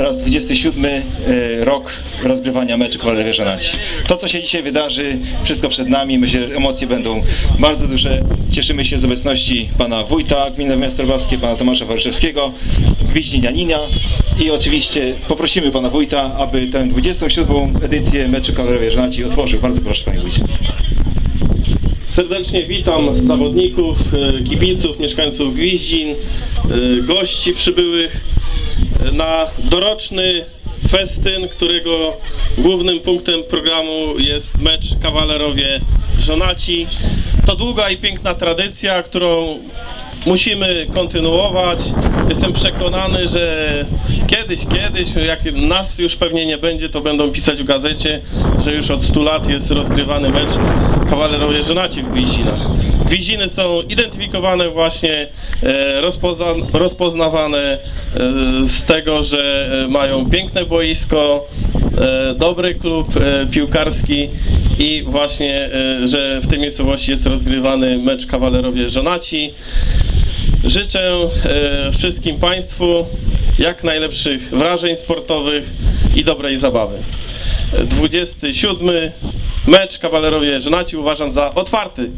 teraz 27 e, rok rozgrywania meczu Kawalerowie Żonaci. To, co się dzisiaj wydarzy, wszystko przed nami. Myślę, że emocje będą bardzo duże. Cieszymy się z obecności pana wójta gminy miasto Lwowskie, pana Tomasza Waryszewskiego, gwiźni Janina i oczywiście poprosimy pana wójta, aby tę 27 edycję meczu Kawalerowie Żonaci otworzył. Bardzo proszę panie wójcie. Serdecznie witam zawodników, e, kibiców, mieszkańców Gwiździn, e, gości przybyłych na doroczny festyn, którego głównym punktem programu jest mecz Kawalerowie Żonaci. To długa i piękna tradycja, którą musimy kontynuować. Jestem przekonany, że kiedyś, kiedyś, jak nas już pewnie nie będzie, to będą pisać w gazecie, że już od 100 lat jest rozgrywany mecz Kawalerowie Żonaci w Gwiździnach. Gwiździny są identyfikowane właśnie, e, rozpoza, rozpoznawane e, z tego, że e, mają piękne boisko, dobry klub piłkarski i właśnie, że w tej miejscowości jest rozgrywany mecz Kawalerowie Żonaci. Życzę e, wszystkim Państwu jak najlepszych wrażeń sportowych i dobrej zabawy. E, 27 mecz Kawalerowie Żonaci uważam za otwarty.